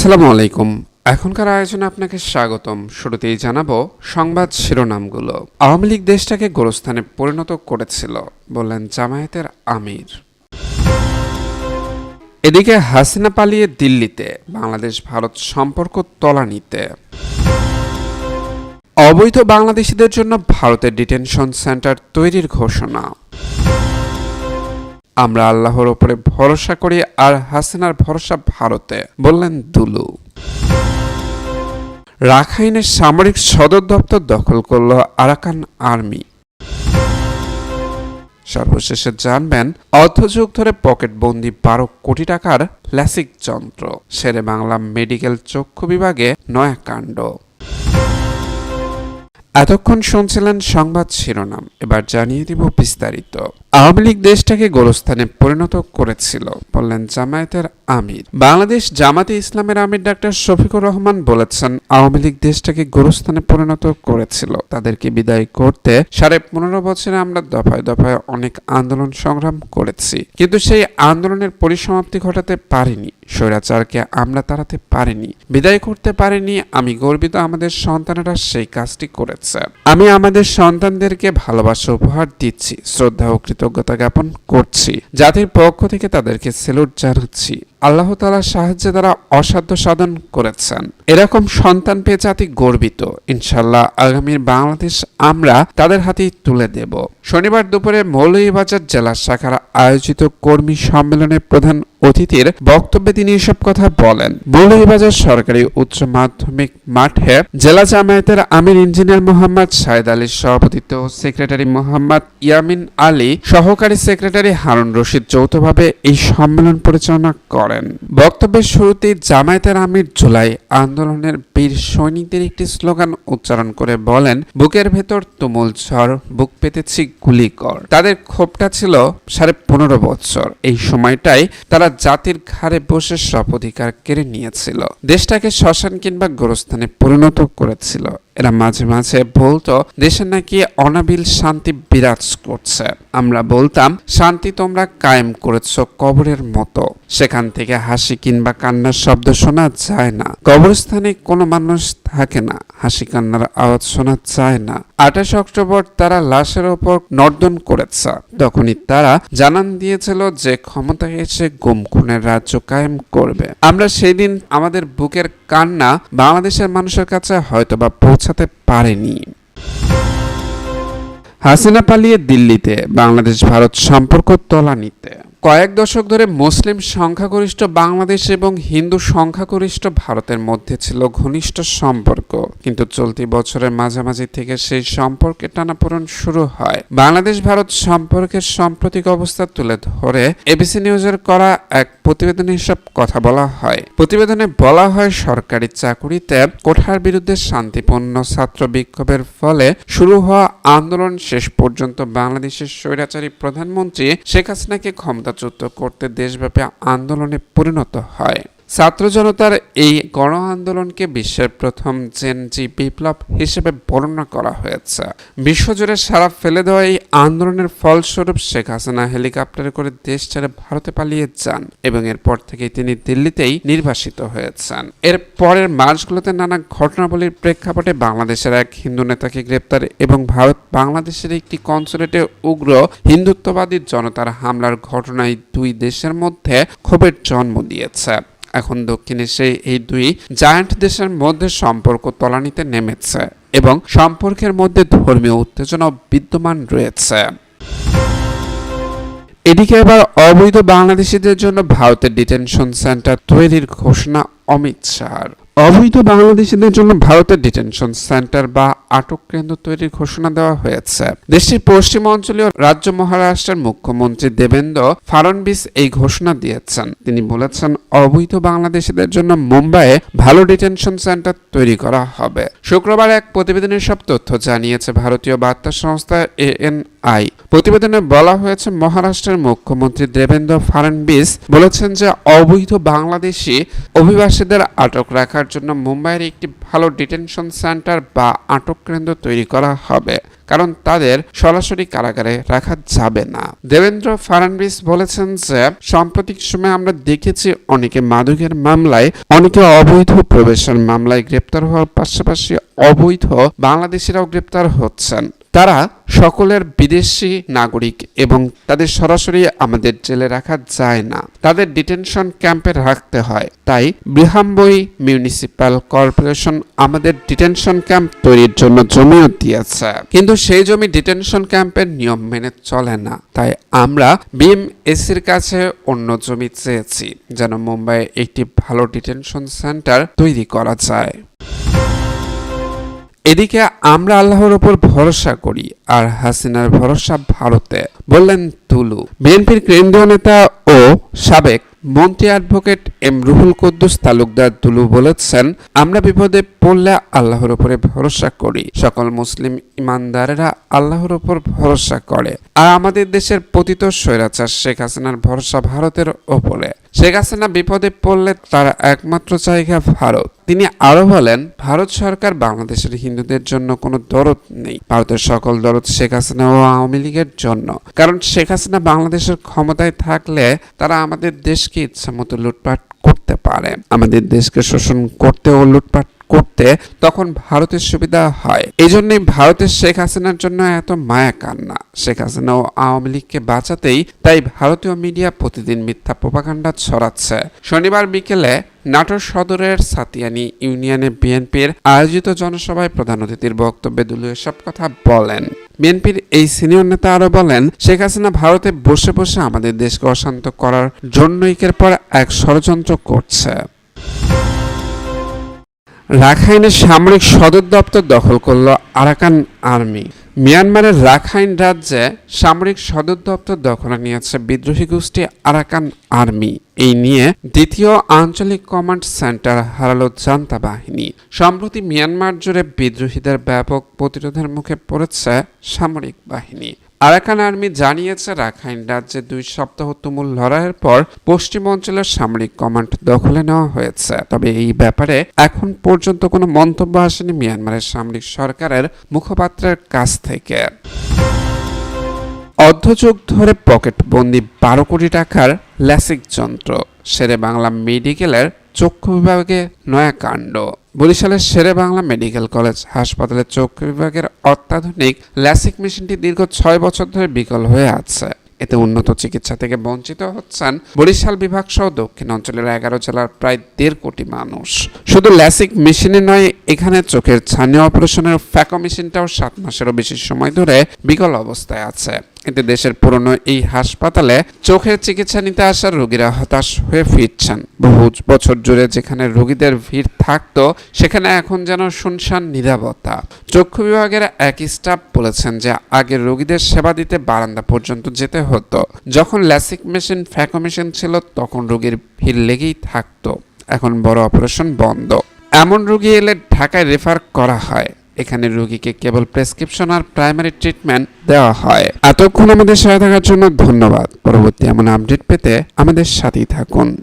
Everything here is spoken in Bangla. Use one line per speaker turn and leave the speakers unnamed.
আসসালামু আলাইকুম। এখনকার আয়োজনে আপনাকে স্বাগতম। শুরুতেই জানাব সংবাদ শিরোনামগুলো। আওয়ামী লীগ দেশটাকে গোরস্থানে পরিণত করেছিল, বললেন জামায়াতের আমির। এদিকে হাসিনা পালিয়ে দিল্লিতে, বাংলাদেশ ভারত সম্পর্ক তলানিতে। অবৈধ বাংলাদেশিদের জন্য ভারতের ডিটেনশন সেন্টার তৈরির ঘোষণা। আমরা আল্লাহর ওপরে ভরসা করি আর হাসিনার ভরসা ভারতে, বললেন দুলু। রাখাইনের সামরিক সদর দপ্তর দখল করল আরাকান আর্মি। সর্বশেষে জানবেন অর্ধযুগ ধরে পকেটবন্দি বারো কোটি টাকার ল্যাসিক যন্ত্র, শেরে বাংলা মেডিকেল চক্ষু বিভাগে নয়া কাণ্ড। এতক্ষণ শুনছিলেন সংবাদ শিরোনাম, এবার জানিয়ে দিব বিস্তারিত। আওয়ামী লীগ দেশটাকে গোলস্থানে পরিণত করেছিল, বললেন জামায়াতের আমির। বাংলাদেশ জামাতে ইসলামের আমির ডাক্তার শফিকুর রহমান বলেছেন, আওয়ামী লীগ দেশটাকে গুরুস্থানে পরিণত করেছিল। তাদেরকে বিদায় করতে সাড়ে পনেরো বছরে আমরা দফায় দফায় অনেক আন্দোলন সংগ্রাম করেছি। কিন্তু সেই আন্দোলনের পরিসমাপ্তি ঘটাতে পারিনি। স্বৈরাচারকে আমরা তাড়াতে পারিনি। বিদায় করতে পারিনি। আমি গর্বিত আমাদের সন্তানেরা সেই কাজটি করেছে। আমি আমাদের সন্তানদেরকে ভালোবাসা উপহার দিচ্ছি, শ্রদ্ধা ও কৃতজ্ঞতা জ্ঞাপন করছি। জাতির পক্ষ থেকে তাদেরকে সেলুট জানাচ্ছি। আল্লাহ তালার সাহায্যে তারা অসাধ্য সাধন করেছেন। এরকম সন্তান পেয়ে জাতি গর্বিত। ইনশাল্লাহ আগামীর বাংলাদেশ আমরা তাদের হাতেই তুলে দেব। শনিবার দুপুরে মৌলভীবাজার জেলা শাখার আয়োজিত কর্মী সম্মেলনে প্রধান অতিথির বক্তব্যে তিনি এসব কথা বলেন। মৌলভীবাজার সরকারি উচ্চ মাধ্যমিক মাঠে জেলা জামায়াতের আমির ইঞ্জিনিয়ার মোহাম্মদ সাইদ আলীর সভাপতিত্ব সেক্রেটারি মোহাম্মদ ইয়ামিন আলী সহকারী সেক্রেটারি হারুন রশিদ যৌথভাবে এই সম্মেলন পরিচালনা করেন। বক্তব্যের শুরুতেই জামায়াতের আমির জুলাই আন্দোলনের বীর সৈনিকদের একটি স্লোগান উচ্চারণ করে বলেন, বুকের ভেতর তুমুল ঝড়, বুক পেতেছি গুলি কর। তাদের ক্ষোভটা ছিল সাড়ে পনেরো বছর। এই সময়টাই তারা জাতির ঘাড়ে বসে সব অধিকার কেড়ে নিয়েছিল। দেশটাকে শ্মশান কিংবা গোরস্থানে পরিণত করেছিল। এরা মাঝে মাঝে বলতো, দেশে নাকি অনাবিল শান্তি বিরাজ করছে। আমরা বলতাম, শান্তি তোমরা কায়েম করেছ কবরের মতো। সেখান থেকে হাসি কিংবা কান্নার শব্দ শোনা যায় না। কবরস্থানে কোনো মানুষ থাকে না, হাসি কান্নার আওয়াজ শোনা যায় না। আঠাশ অক্টোবর তারা লাশের ওপর নর্দন করেছে। তখনই তারা জানান দিয়েছিল যে ক্ষমতায় এসে গুম খুনের রাজ্য কায়েম করবে। আমরা সেই দিন আমাদের বুকের কান্না বাংলাদেশের মানুষের কাছে হয়তোবা পৌঁছাতে পারেনি। হাসিনা পালিয়ে দিল্লিতে, বাংলাদেশ, ভারত সম্পর্ক তলানিতে। কয়েক দশক ধরে মুসলিম সংখ্যাগরিষ্ঠ বাংলাদেশ এবং হিন্দু সংখ্যাগরিষ্ঠ ভারতের মধ্যে ছিল ঘনিষ্ঠ সম্পর্ক। কিন্তু চলতি বছরের মাঝামাঝি থেকে সেই সম্পর্কে টানাপোড়েন শুরু হয়। বাংলাদেশ ভারত সম্পর্কের সাম্প্রতিক অবস্থা তুলে ধরে এবিসি নিউজের করা এক প্রতিবেদনে এসব কথা বলা হয়। প্রতিবেদনে বলা হয়, সরকারি চাকুরিতে কোঠার বিরুদ্ধে শান্তিপূর্ণ ছাত্র বিক্ষোভের ফলে শুরু হওয়া আন্দোলন শেষ পর্যন্ত বাংলাদেশের স্বৈরাচারী প্রধানমন্ত্রী শেখ হাসিনাকে ক্ষমতাচ্যুত করতে দেশব্যাপী আন্দোলনে পরিণত হয়। ছাত্র জনতার এই গণ আন্দোলনকে বিশ্বের প্রথম জেনজি বিপ্লব হিসেবে বর্ণনা করা হয়েছে। বিশ্বজুড়ে সারা ফেলে দেওয়া এই আন্দোলনের ফলস্বরূপ শেখ হাসিনা হেলিকপ্টারে করে দেশ ছেড়ে ভারতে পালিয়ে যান এবং এরপর থেকে তিনি দিল্লিতেই নির্বাসিত হয়েছেন। এর পরের মাসগুলোতে নানা ঘটনাবলীর প্রেক্ষাপটে বাংলাদেশের এক হিন্দু নেতাকে গ্রেপ্তার এবং ভারত বাংলাদেশের একটি কনসুলেটে উগ্র হিন্দুত্ববাদী জনতার হামলার ঘটনায় দুই দেশের মধ্যে ক্ষোভের জন্ম দিয়েছে। এখন দক্ষিণ এশিয়ায় এই দুই জায়ান্ট দেশের মধ্যে সম্পর্ক তলানিতে নেমেছে এবং সম্পর্কের মধ্যে ধর্মীয় উত্তেজনা বিদ্যমান রয়েছে। এদিকে এবার অবৈধ বাংলাদেশিদের জন্য ভারতের ডিটেনশন সেন্টার তৈরির ঘোষণা অমিত শাহর। অবৈধ বাংলাদেশিদের জন্য ভারতের ডিটেনশন সেন্টার বা আটক কেন্দ্র তৈরির ঘোষণা দেওয়া হয়েছে। দেশটির পশ্চিম অঞ্চলীয় রাজ্য মহারাষ্ট্রের মুখ্যমন্ত্রী দেবেন্দ্র ফাড়নবিস এই ঘোষণা দিয়েছেন। তিনি বলেছেন, অবৈধ বাংলাদেশিদের জন্য মুম্বাইয়ে ভালো ডিটেনশন সেন্টার তৈরি করা হবে। শুক্রবার এক প্রতিবেদনে সব তথ্য জানিয়েছে ভারতীয় বার্তা সংস্থা এন এএনআই। প্রতিবেদনে বলা হয়েছে, মহারাষ্ট্রের মুখ্যমন্ত্রী দেবেন্দ্র ফাড়নবিস বলেছেন যে, অবৈধ বাংলাদেশি অভিবাসীদের আটক রাখার রাখার জন্য মুম্বাইয়ের একটি ভালো ডিটেনশন সেন্টার বা আটক কেন্দ্র তৈরি করা হবে, কারণ তাদের সরাসরি কারাগারে রাখা যাবে না। দেবেন্দ্র ফাড়নবিস বলেছেন যে, সাম্প্রতিক সময়ে আমরা দেখেছি অনেকে মাদকের মামলায়, অনেকে অবৈধ প্রবেশের মামলায় গ্রেপ্তার হওয়ার পাশাপাশি অবৈধ বাংলাদেশিরাও গ্রেপ্তার হচ্ছেন। তারা সকলের বিদেশি নাগরিক এবং তাদের সরাসরি আমাদের জেলে রাখা যায় না। তাদের ডিটেনশন ক্যাম্পে রাখতে হয়। তাই বৃহাম্বই মিউনিসিপ্যাল কর্পোরেশন আমাদের ডিটেনশন ক্যাম্প তৈরির জন্য জমিও দিয়েছে। কিন্তু সেই জমি ডিটেনশন ক্যাম্পের নিয়ম মেনে চলে না। তাই আমরা বিএম এসির কাছে অন্য জমি চেয়েছি, যেন মুম্বাইয়ে একটি ভালো ডিটেনশন সেন্টার তৈরি করা যায়। এদিকে আমরা আল্লাহর ওপর ভরসা করি আর হাসিনার ভরসা ভারতে। বললেন তুলু। বিএনপির কেন্দ্রীয় নেতা ও সাবেক মন্ত্রী অ্যাডভোকেট এম রুহুল কুদ্দুস তালুকদার তুলু বলেছেন, আমরা বিপদে পড়লে আল্লাহর উপরে ভরসা করি। সকল মুসলিম ইমানদারেরা আল্লাহর উপর ভরসা করে। আর আমাদের দেশের পতিত স্বৈরাচার শেখ হাসিনার ভরসা ভারতের ওপরে। শেখ হাসিনা বিপদে পড়লে তার একমাত্র জায়গা ভারত। তিনি আরও বলেন, ভারত সরকার বাংলাদেশের হিন্দুদের জন্য কোনো দরদ নেই। ভারতের সকল দরদ শেখ হাসিনা ও আওয়ামী লীগের জন্য। কারণ শেখ হাসিনা বাংলাদেশের ক্ষমতায় থাকলে তারা আমাদের দেশকে ইচ্ছামতো লুটপাট করতে পারে। আমাদের দেশকে শোষণ করতে ও লুটপাট করতে তখন ভারতের সুবিধা হয়। এই জন্যই ভারতের শেখ হাসিনার জন্য এত মায়া কান্না। শেখ হাসিনা ও আওয়ামী লীগকে বাঁচাতেই তাই ভারতীয় মিডিয়া প্রতিদিন মিথ্যা প্রপাগান্ডা ছড়াচ্ছে। শনিবার বিকেলে নাটোর সদরের সাতিয়ানি ইউনিয়নে বিএনপির আয়োজিত জনসভায় প্রধান অতিথির বক্তব্যে দুলু এসব কথা বলেন। বিএনপির এই সিনিয়র নেতা আরও বলেন, শেখ হাসিনা ভারতে বসে বসে আমাদের দেশকে অশান্ত করার জন্য একের পর এক ষড়যন্ত্র করছে। রাখাইনের সামরিক সদর দপ্তর দখল করল আরাকান আর্মি। মিয়ানমারের রাখাইন রাজ্যে সামরিক সদর দপ্তর দখলে নিয়েছে বিদ্রোহী গোষ্ঠী আরাকান আর্মি। এই নিয়ে দ্বিতীয় আঞ্চলিক কমান্ড সেন্টার হারালো জান্তা বাহিনী। সম্প্রতি মিয়ানমার জুড়ে বিদ্রোহীদের ব্যাপক প্রতিরোধের মুখে পড়েছে সামরিক বাহিনী। আরাকান আর্মি জানিয়েছে, রাখাইন রাজ্যে দুই সপ্তাহ তুমুল লড়াইয়ের পর পশ্চিম অঞ্চলের সামরিক কমান্ড দখলে নেওয়া হয়েছে। তবে এই ব্যাপারে এখন পর্যন্ত কোনো মন্তব্য আসেনি মিয়ানমারের সামরিক সরকারের মুখপাত্রের কাছ থেকে। অর্ধযুগ ধরে পকেটবন্দি বারো কোটি টাকার ল্যাসিক যন্ত্র শেরে বাংলা মেডিকেলের চক্ষু বিভাগে নয়া কাণ্ড বরিশালের শেরে বাংলা মেডিকেল কলেজ হাসপাতালের চক্ষু বিভাগের অত্যাধুনিক ল্যাসিক মেশিনটি দীর্ঘ ছয় বছর ধরে বিকল হয়ে আছে। এতে উন্নত চিকিৎসা থেকে বঞ্চিত হচ্ছেন বরিশাল বিভাগ সহ দক্ষিণ অঞ্চলের এগারো জেলার প্রায় দেড় কোটি মানুষ। শুধু ল্যাসিক মেশিনে নয়, এখানে চোখের ছানি অপারেশনের ফ্যাকো মেশিনটাও সাত মাসেরও বেশি সময় ধরে বিকল অবস্থায় আছে। এতে দেশের পুরনো এই হাসপাতালে চোখের চিকিৎসা নিতে আসা রোগীরা হতাশ হয়ে ফিরছেন। বহু বছর জুড়ে যেখানে রোগীদের ভিড় থাকতো, সেখানে এখন যেন শুনশান নিরাপত্তা। চক্ষু বিভাগের এক স্টাফ বলেছেন যে, আগে রোগীদের সেবা দিতে বারান্দা পর্যন্ত যেতে হতো। যখন ল্যাসিক মেশিন, ফ্যাকো মেশিন ছিল, তখন রোগীর ভিড় লেগেই থাকতো। এখন বড় অপারেশন বন্ধ। এমন রোগী এলে ঢাকায় রেফার করা হয়। এখানে রোগীকে কেবল প্রেসক্রিপশন আর প্রাইমারি ট্রিটমেন্ট দেওয়া হয়। এতক্ষণ আমাদের সাথে থাকার জন্য ধন্যবাদ। পরবর্তী এমন আপডেট পেতে আমাদের সাথেই থাকুন।